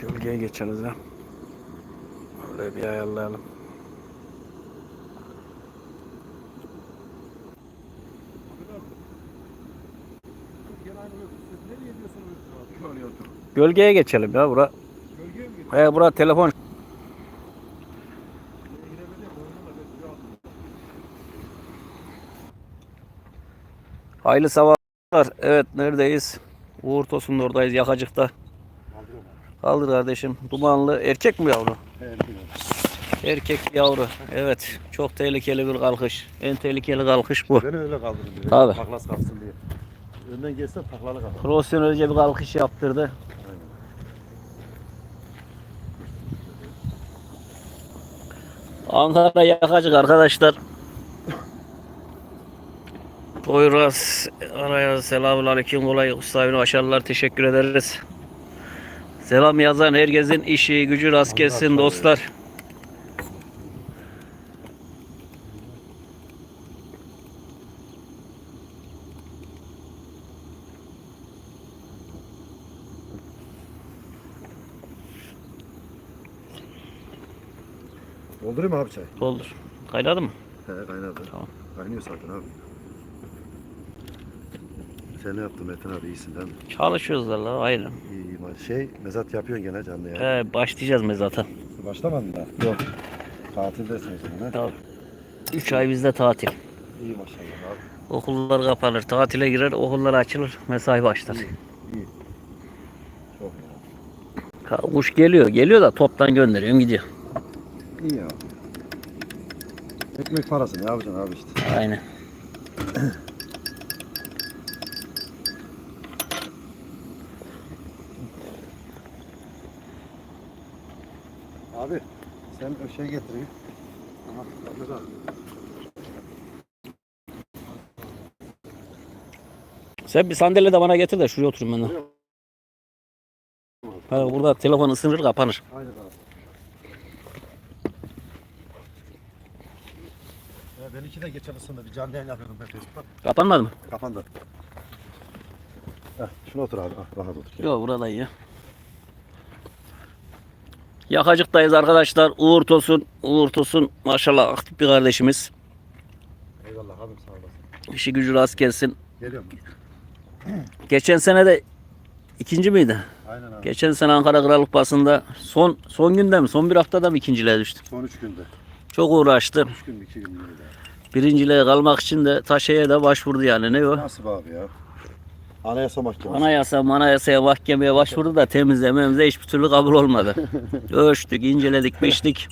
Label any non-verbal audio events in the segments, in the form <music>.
Gölgeye geçeriz ya. Öyle bir ayarlayalım. Gölgeye geçelim ya bura. Gölgeye mi bura telefon. Hayırlı sabahlar. Evet neredeyiz? Uğur Tosun'da oradayız Yakacık'ta. Kaldır kardeşim. Dumanlı erkek mi yavru? Erkek yavru. Evet. Çok tehlikeli bir kalkış. En tehlikeli kalkış bu. Ben öyle kaldırdım. diye. Tabii. Taklas kalksın diye. Önden geçsen taklalı kalır. Profesyonelce bir kalkış yaptırdı. Ankara yakacık arkadaşlar. Poyraz araya selamun aleyküm kolay ustayın başarılar teşekkür ederiz. Selam yazan herkesin işi gücü rast gelsin dostlar. Doldurayım mı abi çay? Doldur. Kaynadı mı? He kaynadı. Tamam. Kaynıyor zaten abi. Sen ne yaptın Metin abi iyisin değil mi? Çalışıyoruz valla aynen. İyi iyi. Şey mezat yapıyorsun gene canlı ya. He, başlayacağız mezata. Başlamadın da. Yok. Tatildesin sen ha. Tabii. 3 ay bizde tatil. İyi maşallah abi. Okullar kapanır, tatile girer, okullar açılır, mesai başlar. İyi. Çok iyi. Kuş geliyor, geliyor da toptan gönderiyorum gidiyor. İyi ya. Ekmek parası ne yapacaksın abi işte. Aynen. <coughs> Abi sen o şey getireyim. Aha, abi. Sen bir sandalye de bana getir de şuraya oturayım ben de. Ha, burada telefon ısınır kapanır. Aynen abi. Ya benimki de geçen ısındı. Bir canlı yayın yapıyordum ben Facebook'ta. Kapanmadı mı? Kapandı. Heh, şuna otur abi. Ah, rahat otur. Yok burada iyi. Yakacıktayız arkadaşlar. Uğur Tosun. Uğur Tosun maşallah aktif bir kardeşimiz. Eyvallah abim sağ olasın. İşi gücü rast gelsin. Geliyorum. Geçen sene de ikinci miydi? Aynen abi. Geçen sene Ankara Kral Kupası'nda son son günde mi? Son bir haftada mı ikinciliğe düştü? Son üç günde. Çok uğraştı. Üç gün, iki gün. Birinciliğe kalmak için de Taşe'ye de başvurdu yani. Ne o? Nasıl abi ya? Anayasa Mahkemesi. Anayasa, anayasaya mahkemeye başvurdu da temizlememize hiçbir türlü kabul olmadı. <laughs> Ölçtük, inceledik, biçtik.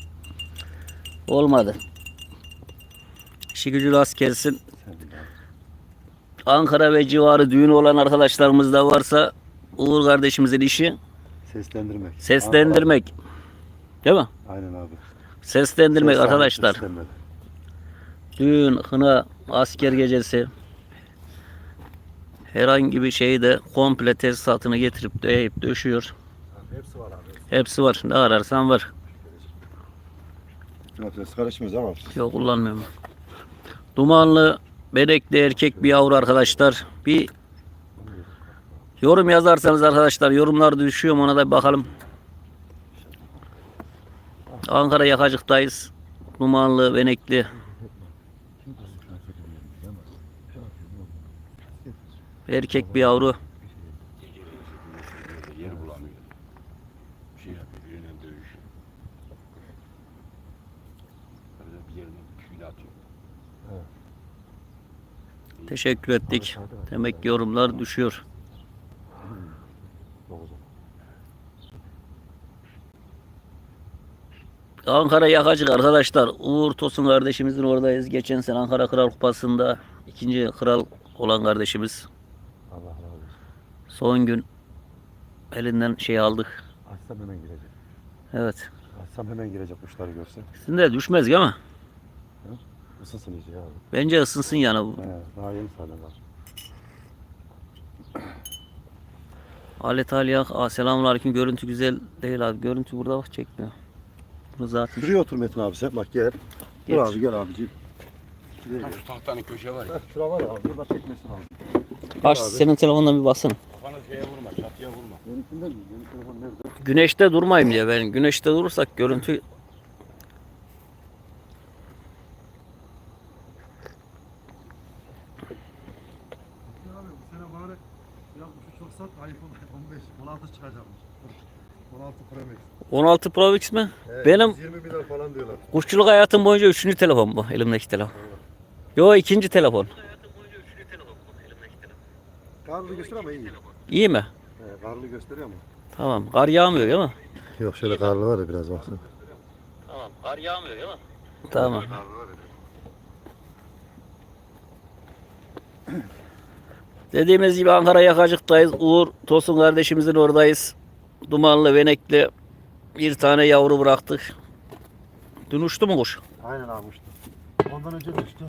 Olmadı. İşi gücü rast gelsin. Ankara ve civarı düğün olan arkadaşlarımız da varsa Uğur kardeşimizin işi Seslendirmek. seslendirmek. Değil mi? Aynen abi. Seslendirmek Ses arkadaşlar. seslendirmek. Düğün, kına, asker gecesi herhangi bir şeyi de komple tesisatını getirip deyip döşüyor. Hepsi var abi. Hepsi var. Ne ararsan var. Yok ses karışmıyoruz ama. Yok kullanmıyorum. Dumanlı, benekli erkek bir yavru arkadaşlar. Bir yorum yazarsanız arkadaşlar yorumlar düşüyor mu ona da bir bakalım. Ankara Yakacık'tayız. Dumanlı, benekli. Erkek bir yavru. yer bulamıyor. Şey yapıyor, dövüşüyor. Böyle bir yerine küyle atıyor. Teşekkür ettik. Demek yorumlar düşüyor. Ankara Yakacık arkadaşlar. Uğur Tosun kardeşimizin oradayız. Geçen sene Ankara Kral Kupası'nda ikinci kral olan kardeşimiz. Allah razı olsun. Son gün elinden şey aldık. Açsam hemen girecek. Evet. Açsam hemen girecek kuşları görse. Sizin de düşmez değil mi? Isınsın iyice ya abi. Bence ısınsın yani. bu. He, daha yeni sahne var. Alet Aliyak. Aa, selamun aleyküm. Görüntü güzel değil abi. Görüntü burada bak çekmiyor. Bunu zaten. Şuraya otur Metin abi sen. Bak gel. Geç. Dur abi gel abiciğim. Ha, şu tahtanın köşe var ya. Şura var ya abi. Burada çekmesin abi. Aç senin telefondan bir bassana. Kafana şeye vurma, çatıya vurma. Benimkinden mi? Benim telefon nerede? Güneşte durmayayım diye ben. Güneşte durursak görüntü Abi bu sene bari ya kuşu çok sat iPhone 15, 16 çıkacakmış. 16 Pro Max. 16 Pro Max mi? Evet, Benim 120 bin lira falan diyorlar. kuşçuluk hayatım boyunca üçüncü telefon bu. Elimdeki telefon. Yo ikinci telefon. Karlı gösteriyor ama iyi. İyi mi? He, karlı gösteriyor ama. Tamam. Kar yağmıyor değil mi? Yok şöyle karlı var ya biraz baksana. Tamam. Kar yağmıyor değil mi? Tamam. Karlı var ya. <clears throat> Dediğimiz gibi Ankara Yakacık'tayız. Uğur Tosun kardeşimizin oradayız. Dumanlı, venekli bir tane yavru bıraktık. Dün uçtu mu kuş? Aynen abi uçtu. Ondan önce de uçtu.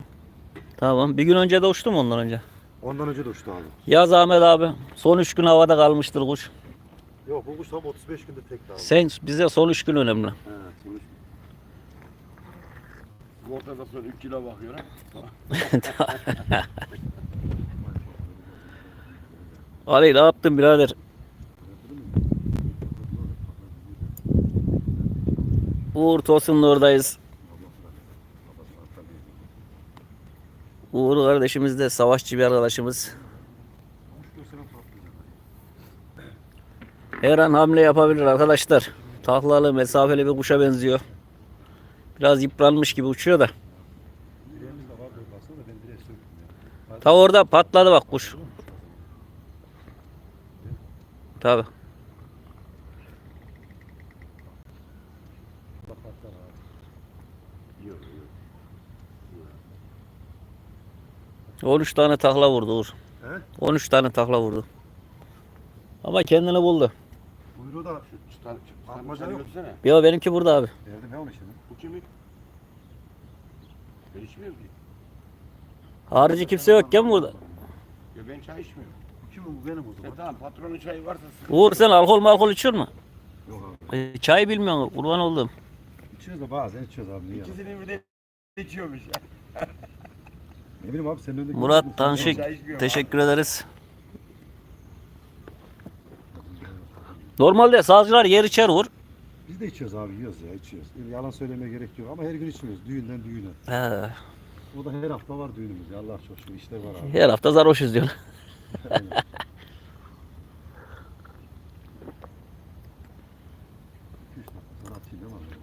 Tamam. Bir gün önce de uçtu mu ondan önce? Ondan önce de uçtu abi. Yaz Ahmet abi. Son üç gün havada kalmıştır kuş. Yok bu kuş tam 35 günde tekti abi. Sen bize son üç gün önemli. He, sonuç. Bu ortada sonra 3 kilo bakıyor ha. <laughs> Ali ne yaptın birader? Uğur Tosun'la oradayız. Uğur kardeşimiz de savaşçı bir arkadaşımız. Her an hamle yapabilir arkadaşlar. Taklalı mesafeli bir kuşa benziyor. Biraz yıpranmış gibi uçuyor da. Ta orada patladı bak kuş. Tabi. Bak patlar abi. Yok yok. 13 tane takla vurdu Uğur. He? 13 tane takla vurdu. Ama kendini buldu. Kuyruğu da Şu çıtar, Atmaca çıtar, yok. götürsene. Ya benimki burada abi. verdim ya onu şimdi. Bu kimin? Ben içmiyorum ki. Harici kimse yok ya burada. Ya ben çay içmiyorum. Bu kim bu benim o zaman. tamam patronun çayı varsa sıkıntı Uğur sen alkol malkol içiyor mu? Yok abi. E, çay bilmiyorsun kurban oldum. İçiyoruz da bazen içiyoruz abi. Niye? İkisini bir de içiyormuş ya. <laughs> Ne bileyim abi senin önünde Murat içmiyorum teşekkür ederiz. Normalde sazcılar yer içer Uğur. Biz de içiyoruz abi yiyoruz ya içiyoruz. Yalan söylemeye gerek yok ama her gün içmiyoruz düğünden düğüne. He, O da her hafta var düğünümüz ya Allah çok şükür işler var abi. her hafta sarhoşuz diyor. Aynen. Atayım değil mi abi?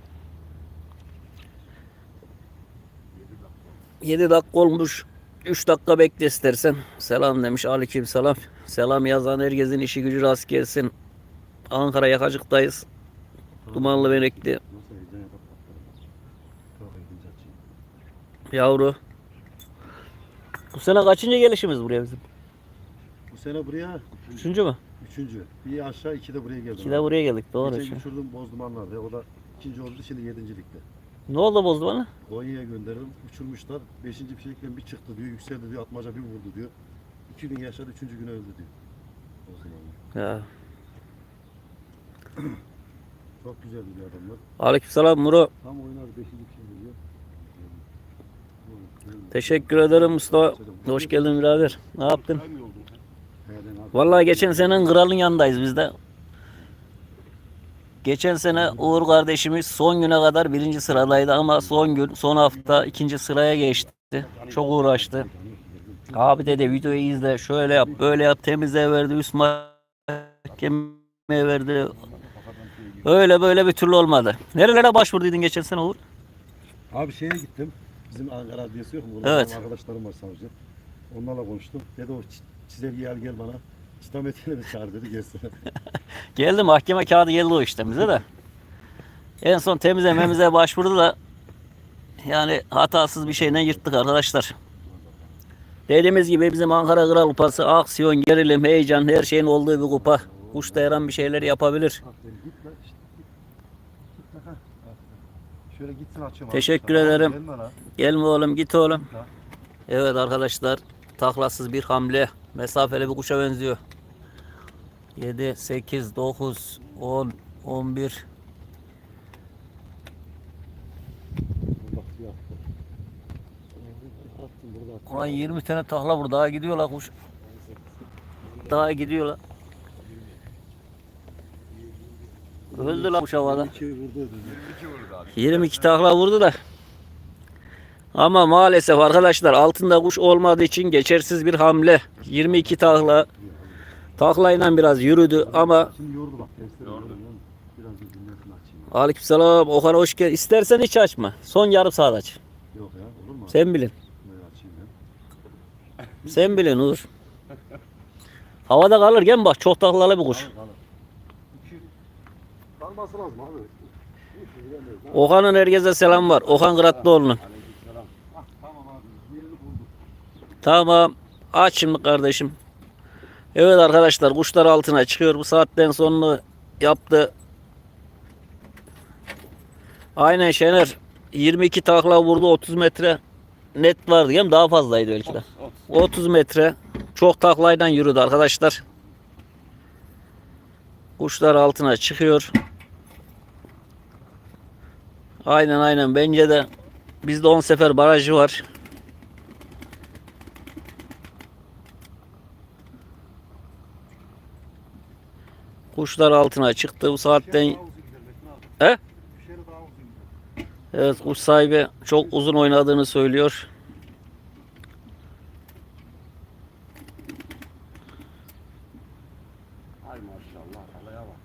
7 dakika olmuş. 3 dakika bekle istersen. Selam demiş. Aleyküm selam. Selam yazan herkesin işi gücü rast gelsin. Ankara yakacıktayız. Dumanlı benekli yavru. Bu sene kaçıncı gelişimiz buraya bizim? Bu sene buraya Üçüncü mü? üçüncü. Bir aşağı iki de buraya geldim. İki de buraya geldik doğru. Geçen uçurdum Bozdumanlar'da. O da ikinci oldu şimdi yedincilikte. Ne oldu bozdu bana? Konya'ya gönderdim. Uçurmuşlar. Beşinci fişekten bir çıktı diyor. Yükseldi diyor. Atmaca bir vurdu diyor. İki gün yaşadı. Üçüncü gün öldü diyor. Bozdumanlar. Ya. <clears throat> Çok güzeldi bir adamlar. Aleyküm selam Muro. Tam oynar beşinci fişek diyor. Teşekkür ederim Mustafa. Hoş geldin birader. Ne yaptın? Vallahi geçen senenin kralın yanındayız biz de. Geçen sene Uğur kardeşimiz son güne kadar birinci sıradaydı ama son gün, son hafta ikinci sıraya geçti. Çok uğraştı. Abi dedi videoyu izle, şöyle yap, böyle yap, temizle verdi, üst mahkemeye verdi. Öyle böyle bir türlü olmadı. Nerelere başvurduydun geçen sene Uğur? Abi şeye gittim. Bizim Ankara Adliyesi yok mu? Burada Evet. arkadaşlarım var savcı. Onlarla konuştum. Dedi o çi- çizelge gel gel bana. İslamiyet'ine de çağır dedi gelsin. <laughs> Geldi mahkeme kağıdı geldi o işte bize de. En son temizlememize başvurdu da yani hatasız bir şeyle yırttık arkadaşlar. Dediğimiz gibi bizim Ankara Kral Kupası aksiyon, gerilim, heyecan her şeyin olduğu bir kupa. Kuş da her an bir şeyler yapabilir. Şöyle gitsin açayım. Teşekkür abi. ederim. Gelme. Gelme oğlum git oğlum. Evet arkadaşlar taklasız bir hamle. Mesafeli bir kuşa benziyor. 7, 8, 9, 10, 11, Bak ya. Attım burada attım. Ulan 20 tane takla vur. Daha gidiyorlar kuş. Daha gidiyorlar. Öldü lan kuş havada. İki vurdu dedi. 22 takla vurdu da. Ama maalesef arkadaşlar altında kuş olmadığı için geçersiz bir hamle. 22 takla. Taklayla biraz yürüdü ama yordu bak. Aleykümselam Okan hoş geldin. İstersen hiç açma. Son yarım saat aç. Yok ya olur mu? Sen bilin. Sen bilin Uğur. Havada kalırken bak çok taklalı bir kuş. Kalır. Okan'ın herkese selam var. Okan Kıratlıoğlu'nun. Tamam abi. Yerini bulduk. Tamam. Aç şimdi kardeşim. Evet arkadaşlar kuşlar altına çıkıyor. Bu saatten sonra yaptı. Aynen Şener. 22 takla vurdu 30 metre net vardı değil? Daha fazlaydı belki de. 30 metre çok taklaydan yürüdü arkadaşlar. Kuşlar altına çıkıyor. Aynen aynen bence de bizde 10 sefer barajı var. Kuşlar altına çıktı. Bu saatten. He? Evet kuş sahibi çok uzun oynadığını söylüyor. Ay maşallah. Alaya bak.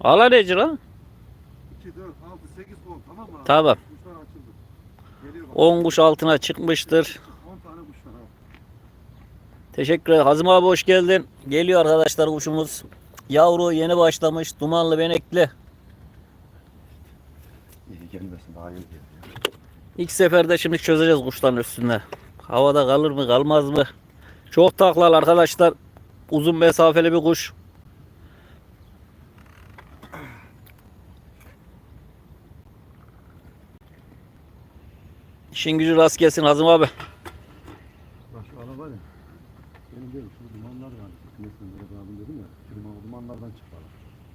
Ala neci lan? 2, 4, 6, 8, 10 tamam mı? Tamam. Kuşlar açıldı. Geliyor bak. 10 kuş altına çıkmıştır. 10 tane kuş var abi. Teşekkür ederim. Hazım abi hoş geldin. Geliyor arkadaşlar kuşumuz. Yavru yeni başlamış. Dumanlı benekli. İyi gelmesin daha iyi geliyor. İlk seferde şimdi çözeceğiz kuşların üstünde. Havada kalır mı kalmaz mı? Çok taklalı arkadaşlar. Uzun mesafeli bir kuş. İşin gücü rast gelsin Hazım abi. Bak şu araba. Benim değil şu dumanlar var. Böyle dedim ya.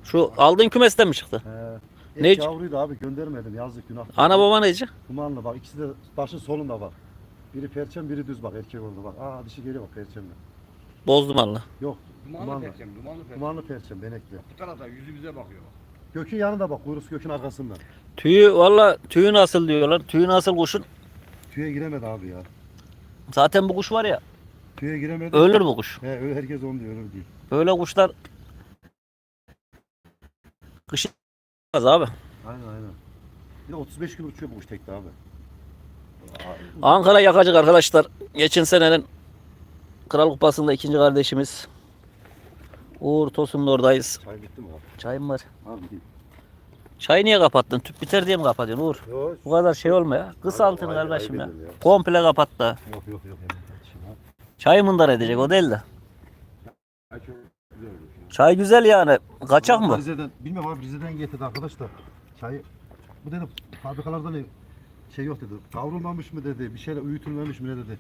Şu aldığın kümesten mi çıktı? He. Ne- Ne? yavruydu abi göndermedim yazık günah. Ana baba neyci? Dumanlı bak ikisi de başın solunda bak. Biri perçem biri düz bak erkek orada bak. Aa dişi geliyor bak perçemle. Boz dumanlı. Yok Dumanlı Dumanlı. perçem, dumanlı perçem. dumanlı perçem benekli. Bu tarafta yüzü bize bakıyor bak. Gökün yanında bak kuyruğu gökün arkasında. Tüyü valla tüyü nasıl diyorlar. Tüyü nasıl kuşun. Tüye giremedi abi ya. Zaten bu kuş var ya Tüye giremedi. ölür bu kuş. He öyle herkes onu diyor ölür diyor. Böyle kuşlar kışın olmaz abi. Aynen aynen. Bir de 35 gün uçuyor bu kuş tekte abi. Ankara yakacık arkadaşlar. Geçen senenin Kral Kupası'nda ikinci kardeşimiz. Uğur Tosun'un oradayız. Çay bitti mi abi? Çayım var. Abi değil. Çayı niye kapattın? Tüp biter diye mi kapatıyorsun Uğur? Yok Bu kadar şey olma ya. Kısaltın Aynen, kardeşim ya. ya. Komple kapat da. yok yok. yok. Çayı mındar edecek o değil de. Ay çok güzel olmuş. Çay güzel yani. Kaçak mı? Rize'den, bilmiyorum abi Rize'den getirdi arkadaş da. Çayı, bu dedi fabrikalarda ne şey yok dedi. Kavrulmamış mı dedi, bir şeyler uyutulmamış mı ne dedi.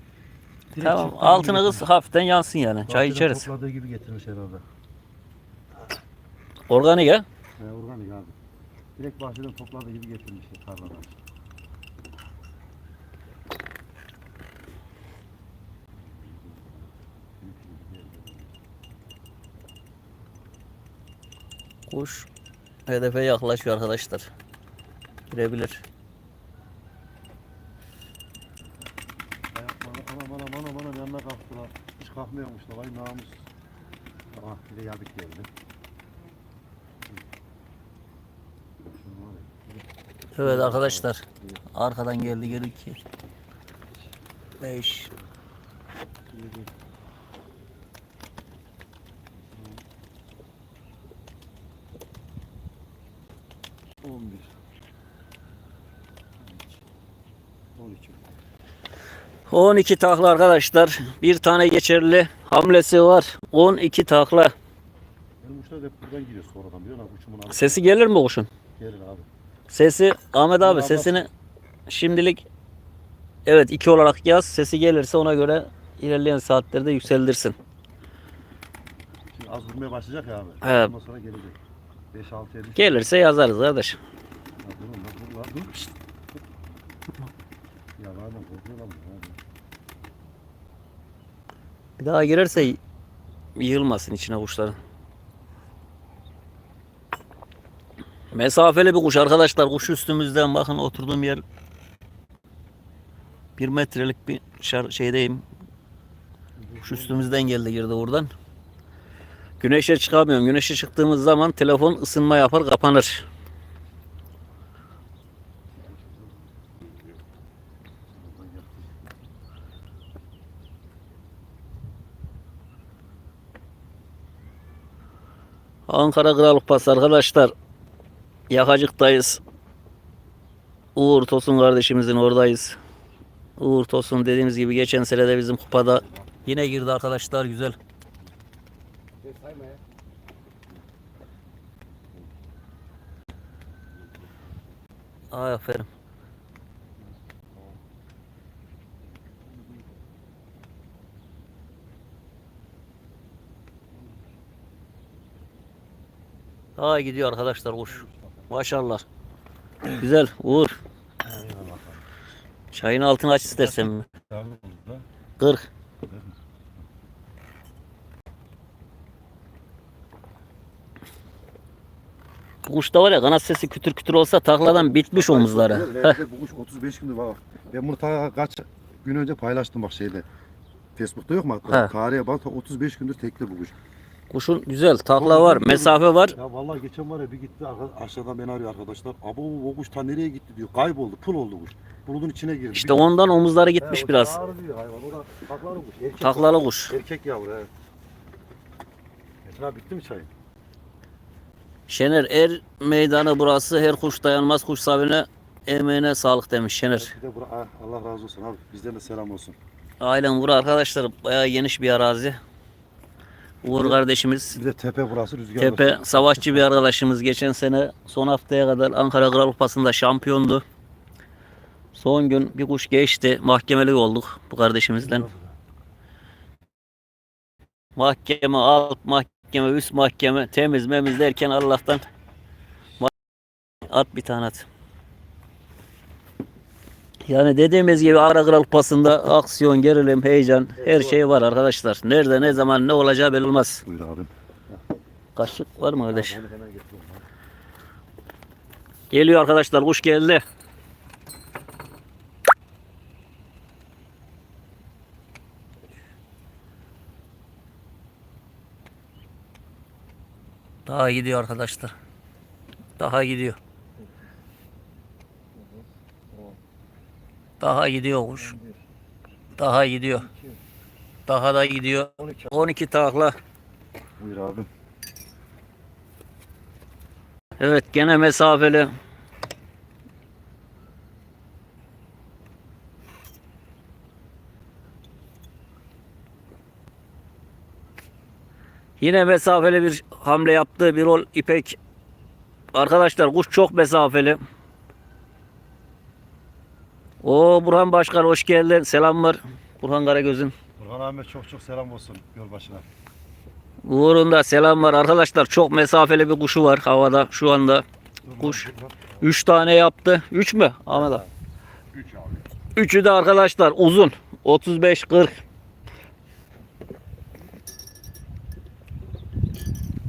Direkt Tamam çıktı altını gibi kız hafiften yansın yani. getirmiş. Çay Bahçeden içeriz. Topladığı gibi getirmiş herhalde. Organik ha? He, organik abi. Direkt bahçeden topladığı gibi getirmişler tarladan. Kuş hedefe yaklaşıyor arkadaşlar. Girebilir. Ayakları anam anam anam anam yanına kalktılar. Hiç kalkmıyormuşlar. Vay namus. Ah bir de yadık geldi. Evet arkadaşlar. Arkadan geldi geri ki. 5 yedi, 11 12 12 takla arkadaşlar. Bir tane geçerli hamlesi var. 12 takla. Benim uçlar da hep buradan giriyor sonradan biliyor musun? Uçumun alıp Sesi gelir mi kuşun? gelir abi. Sesi Ahmet abi sesini şimdilik evet 2 olarak yaz. Sesi gelirse ona göre ilerleyen saatlerde yükseldirsin. Şimdi az vurmaya başlayacak ya abi. He. Ondan sonra gelecek. 5-6'ya düşecek. Gelirse yazarız kardeş. Ya durun lan dur lan dur. Şşt. Bir daha girerse yığılmasın içine kuşların. Mesafeli bir kuş arkadaşlar. Kuş üstümüzden bakın oturduğum yer bir metrelik bir şar- şeydeyim. Kuş üstümüzden geldi girdi buradan. Güneşe çıkamıyorum. Güneşe çıktığımız zaman telefon ısınma yapar kapanır. Ankara Kral Kupası arkadaşlar. Yakacık'tayız. Uğur Tosun kardeşimizin oradayız. Uğur Tosun dediğimiz gibi geçen sene de bizim kupada yine girdi arkadaşlar güzel. Ay aferin. Daha gidiyor arkadaşlar kuş. Maşallah. Güzel Uğur. Çayın altını aç istersen mi? Tamam oldu da. 40. Bu Kuşta var ya kanat sesi kütür kütür olsa takladan bitmiş omuzları. Heh. Bu kuş 35 gündür bak. Ben bunu ta kaç gün önce paylaştım bak şeyde. Facebook'ta yok mu hatta? He. Tarihe bak ta 35 gündür tekli bu kuş. Kuşun güzel takla var, mesafe var. Ya vallahi geçen var ya bir gitti arka- aşağıdan beni arıyor arkadaşlar. Abo o kuş ta nereye gitti diyor. Kayboldu, pul oldu kuş. Bulutun içine girdi. İşte ondan omuzları gitmiş o biraz. ağır diyor hayvan. O da taklalı kuş. Erkek Taklalı kuş. Erkek yavru he. Metin abi bitti mi çayın? Şener er meydanı burası her kuş dayanmaz kuş sahibine emeğine sağlık demiş Şener. Bir de bura, ah, Allah razı olsun abi. Bizden de selam olsun. Ailen bura arkadaşlar bayağı geniş bir arazi. Uğur kardeşimiz Bir de tepe burası rüzgar. Tepe savaşçı bir arkadaşımız geçen sene son haftaya kadar Ankara Kral Kupası'nda şampiyondu. Son gün bir kuş geçti. Mahkemelik olduk bu kardeşimizden. Mahkeme alt mahkeme üst mahkeme temiz memiz derken Allah'tan at bir tane at. Yani dediğimiz gibi Ankara Kral Kupası'nda aksiyon, gerilim, heyecan her şey var arkadaşlar. Nerede ne zaman ne olacağı belli olmaz. Buyur abim. Kaşık var mı kardeş? Geliyor arkadaşlar kuş geldi. Daha gidiyor arkadaşlar. Daha gidiyor. Daha gidiyor kuş. Daha gidiyor. Daha da gidiyor. 12. 12 takla. Buyur abim. Evet gene mesafeli. Yine mesafeli bir hamle yaptı. Bir rol ipek. Arkadaşlar kuş çok mesafeli. O Burhan Başkan hoş geldin. Selamlar. Burhan Karagöz'ün. Burhan Ahmet çok çok selam olsun yol başına. Uğur'un da selam var. Arkadaşlar çok mesafeli bir kuşu var havada şu anda. Kuş. 3 tane yaptı. 3 mü Ahmet abi? 3 abi. Üçü de arkadaşlar uzun. 35-40.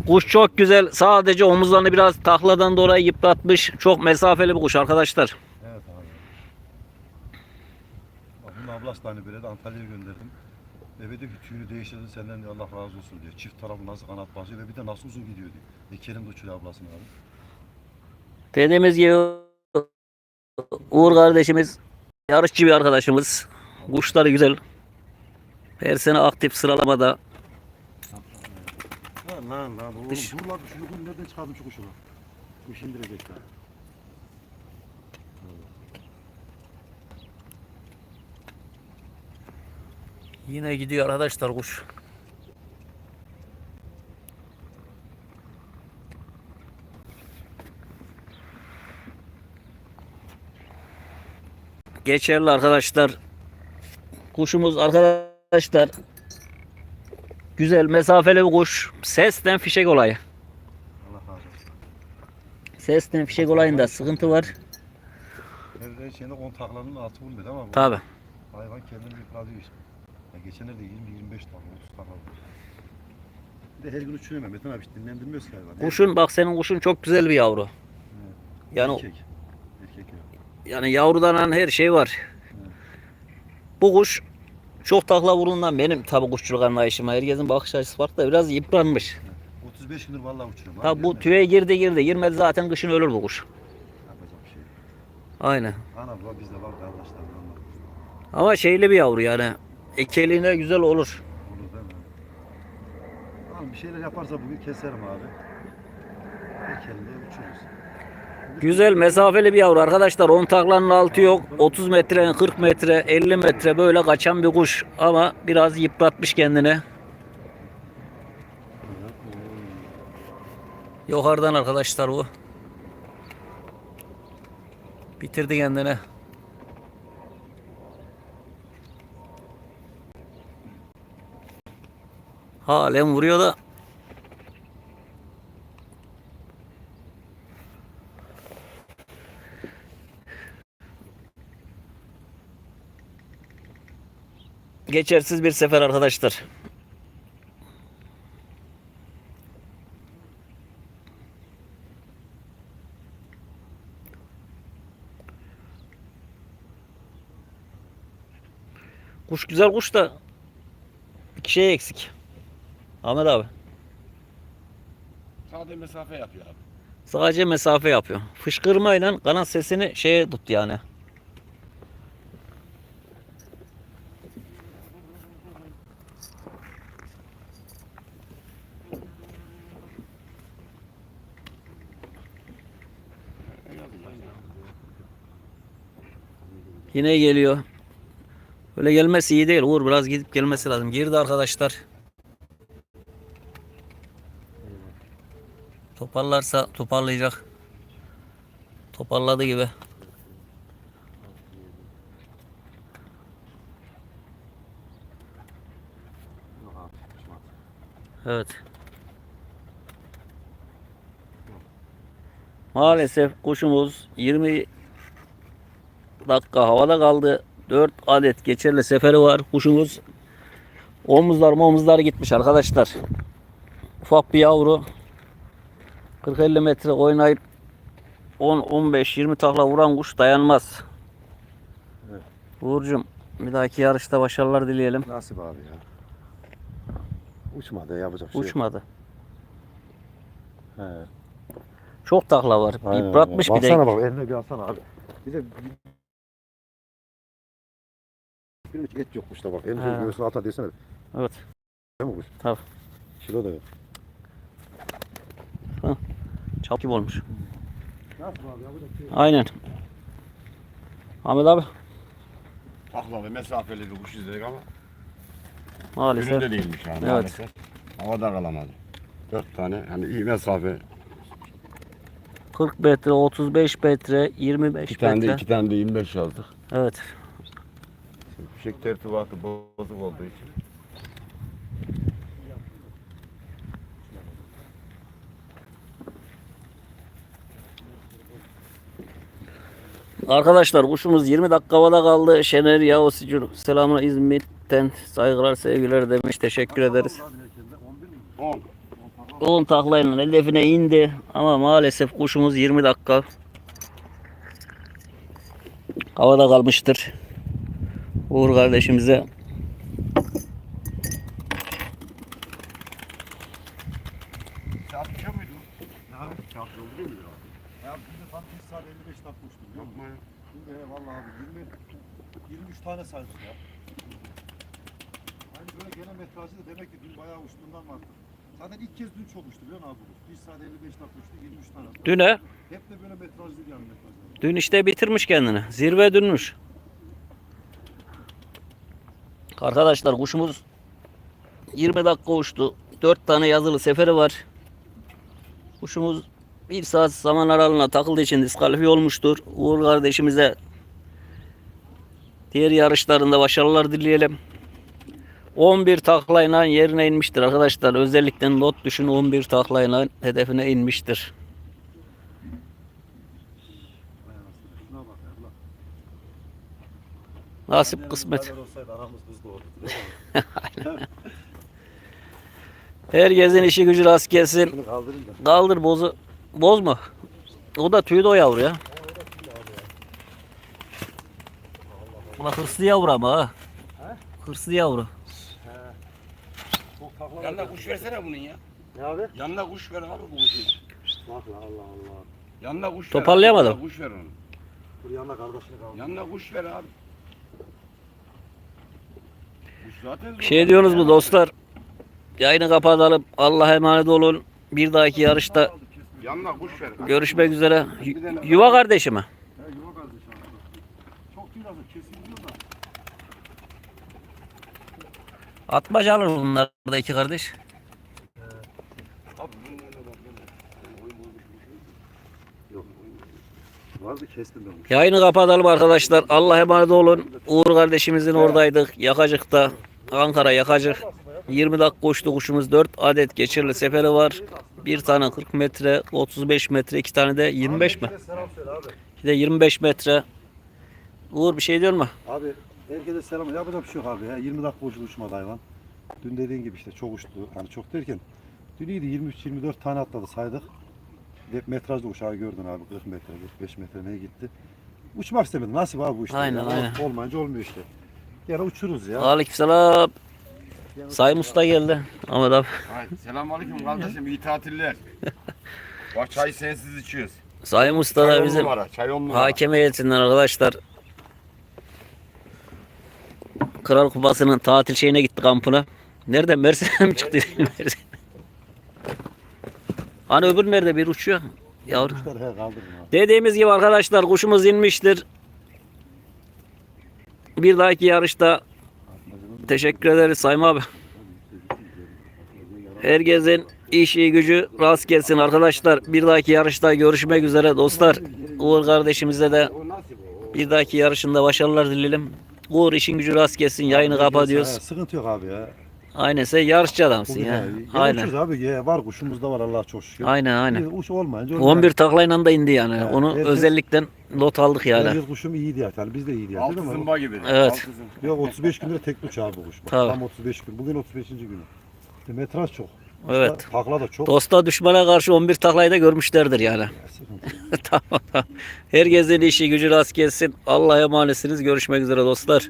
Kuş çok güzel. Sadece omuzlarını biraz takladan dolayı yıpratmış. Çok mesafeli bir kuş arkadaşlar. Evet abi. Bak bunun ablası da hani böyle de Antalya'ya gönderdim. Eve de tüyünü değiştirdi senden diyor Allah razı olsun diyor. Çift tarafı nasıl kanat basıyor ve bir de nasıl uzun gidiyor diyor. Ekerim de uçuyor ablasını abi. Dediğimiz gibi Uğur kardeşimiz yarışçı bir arkadaşımız. Kuşları güzel. Her sene aktif sıralamada. Lan lan lan oğlum Dış- dur lan şu yukarı nereden çıkardın şu kuşu lan? Kuş indirecek Yine gidiyor arkadaşlar kuş. Geçerli arkadaşlar. Kuşumuz arkadaşlar güzel mesafeli bir kuş. Sesten fişek olayı. Sesten fişek olayında sıkıntı var. Her şeyinde 10 taklanın altı bulmuyor ama Tabi. hayvan kendini yıpratıyor işte. Ya geçenlerde 20-25 takla 30 takla var. Bir de her gün uçuyor Metin abi hiç dinlendirmiyoruz ki hayvan. Kuşun bak senin kuşun çok güzel bir yavru. He. Yani Erkek. Erkek yok. yani yavrudan her şey var. Bu kuş çok takla vurundan benim tabi kuşçuluk anlayışıma herkesin bakış açısı farklı da biraz yıpranmış. 35 gündür vallahi uçuruyorum. Tabi abi, bu tüye girdi girdi girmedi zaten kışın ölür bu kuş. Yapacak bir şey. yok. Aynen. Ana baba bizde var kardeşler. Ama şeyli bir yavru yani. Ekeliğine güzel olur. Olur değil mi? Abi bir şeyler yaparsa bugün keserim abi. Ekelinde uçururuz. Güzel mesafeli bir yavru arkadaşlar. 10 taklanın altı yok. 30 metre, 40 metre, 50 metre böyle kaçan bir kuş. Ama biraz yıpratmış kendini. Yukarıdan arkadaşlar bu. Bitirdi kendini. Halen vuruyor da. Geçersiz bir sefer arkadaşlar. Kuş güzel kuş da iki şey eksik. Ahmet abi. Sade mesafe yapıyor abi. Sadece mesafe yapıyor. Fışkırmayla kanat sesini şeye tut yani. Yine geliyor. Böyle gelmesi iyi değil. Uğur biraz gidip gelmesi lazım. Girdi arkadaşlar. Toparlarsa toparlayacak. Toparladı gibi. Evet. Maalesef kuşumuz 20 dakika havada kaldı. 4 adet geçerli seferi var. Kuşumuz omuzlar omuzlar gitmiş arkadaşlar. Ufak bir yavru. 40-50 metre oynayıp 10-15-20 takla vuran kuş dayanmaz. Evet. Uğur'cum bir dahaki yarışta başarılar dileyelim. Nasip abi ya. Uçmadı yapacak şey yok. Uçmadı. He. Çok takla var. Aynen, Yıpratmış aynen. bir de. Baksana bak eline bir alsana abi. Bir de bir hiç et yokmuş da bak. Elini şöyle göğsüne ata desene. Evet. Değil mi kuş? Tabii. Kilo da yok. Çap gibi olmuş. Nasıl abi bir şey yok. Aynen. Ahmet abi Taklalı mesafeli bir kuş izledik ama maalesef. önünde değilmiş yani Evet. maalesef. Havada kalamadı. Dört tane hani iyi mesafe. 40 metre, 35 metre, 25 İki tane de metre. iki tane de 25 yazdık. Evet. Fişek tertibatı bozuk olduğu için. Arkadaşlar kuşumuz 20 dakika havada kaldı. Şener Yavuzcuğum selamına İzmit'ten saygılar sevgiler demiş. Teşekkür ederiz. Abi erkende 11 mi? 10. 10 taklayla hedefine indi ama maalesef kuşumuz 20 dakika havada kalmıştır. Uğur kardeşimize Çarpışıyor muydu? Ne abi? Çarpışıyor muydu? Ya bugün tam 1 saat 55 dakika uçtum biliyor musun? Yapma ya. Şimdi he vallahi abi 20 23 tane saydık ya. Hani böyle genel metrajı da demek ki dün bayağı uçtuğundan vardı. Zaten ilk kez dün çok uçtu biliyor musun abi? 1 saat 55 dakika uçtu 23 tane. düne Hep de böyle metrajlı yani metrajlı. dün işte bitirmiş kendini. Zirve dönmüş. Arkadaşlar kuşumuz 20 dakika uçtu. 4 tane yazılı seferi var. Kuşumuz bir saat zaman aralığına takıldığı için diskalifiye olmuştur. Uğur kardeşimize diğer yarışlarında başarılar dileyelim. 11 taklayla yerine inmiştir arkadaşlar. Özellikle not düşün 11 taklayla hedefine inmiştir. Nasip kısmet. <laughs> Herkesin işi gücü rast gelsin. Kaldır bozu. Bozma. O da tüydü o yavru ya. Ulan hırslı yavru ama ha. Hırslı yavru. Yanına kuş versene bunun ya. Ne abi? Yanına kuş ver abi bu kuşun. Bak la Allah Allah. Yanına kuş ver. Toparlayamadım. Yanına Kuş ver onu. Dur yanına kardeşini kaldı. Yanına kuş ver abi. Kuş zaten zor. Bir şey diyorsunuz mu dostlar? Yayını kapatalım. Allah'a emanet olun. Bir dahaki yarışta Yanına kuş ver. görüşmek üzere. Y- Yuva kardeşime. He yuva kardeşim. Çok değil aslında kesiliyor da. Atmaca alır bunlar da iki kardeş. Yayını kapatalım arkadaşlar. Allah'a emanet olun. Uğur kardeşimizin oradaydık. Yakacık'ta. Ankara Yakacık. 20 dakika koştu kuşumuz. 4 adet geçirli seferi var. Bir tane 40 metre, 35 metre, iki tane de 25 mi? Bir de 25 metre. Uğur bir şey diyor mu? Abi herkese selam. Yapacak bir şey yok abi ya. 20 dakika uçtu uçmadı hayvan. Dün dediğin gibi işte çok uçtu. Hani çok derken dün iyiydi 23-24 tane atladı saydık. Hep metrajda uçağı gördün abi 40 metre 45 metre neye gitti. Uçmak istemedi. Nasip abi bu işte. Aynen, Yani aynen. Olmayınca olmuyor işte. Yine uçuruz ya. Aleykümselam. Sayın Usta geldi. Ahmet abi. Hayır. Selamünaleyküm kardeşim. iyi tatiller. <laughs> Bak çay sensiz içiyoruz. Sayın Usta da bizim numara. Çay on numara. hakem heyetinden arkadaşlar. Kral Kupası'nın tatil şeyine gitti kampına. Nerede? Mersin'e mi çıktı? Mersin. Hani öbür nerede? Bir uçuyor. Yavru. Dediğimiz gibi arkadaşlar kuşumuz inmiştir. Bir dahaki yarışta teşekkür ederiz Sayın abi. Herkesin işi gücü rast gelsin arkadaşlar. Bir dahaki yarışta görüşmek üzere dostlar. Uğur kardeşimize de bir dahaki yarışında başarılar dileyelim. Uğur işin gücü rast gelsin. Yayını kapatıyoruz. Sıkıntı yok abi ya. Aynen sen yarışçı adamsın Bugün ya. gene Aynen. abi. Ya, var kuşumuz da var Allah çok şükür. Aynen aynen. Bir Uç olmayınca olmuyor. 11 taklayla da indi yani. Evet, Onu herkes- özellikle not aldık yani. Herkes kuşum iyiydi ya. Yani biz de iyiydi ya. Altı zımba gibi. Evet. Altı zımba. Yok 35 gündür tek uç abi bu kuş. Bak, Tabii. Tam 35 gün. Bugün 35. günü. İşte metraj çok. Evet. Takla da çok. Dosta düşmana karşı 11 taklayı da görmüşlerdir yani. <laughs> Tamam. Herkesin işi gücü rast gelsin. Allah'a emanetsiniz. Görüşmek üzere dostlar.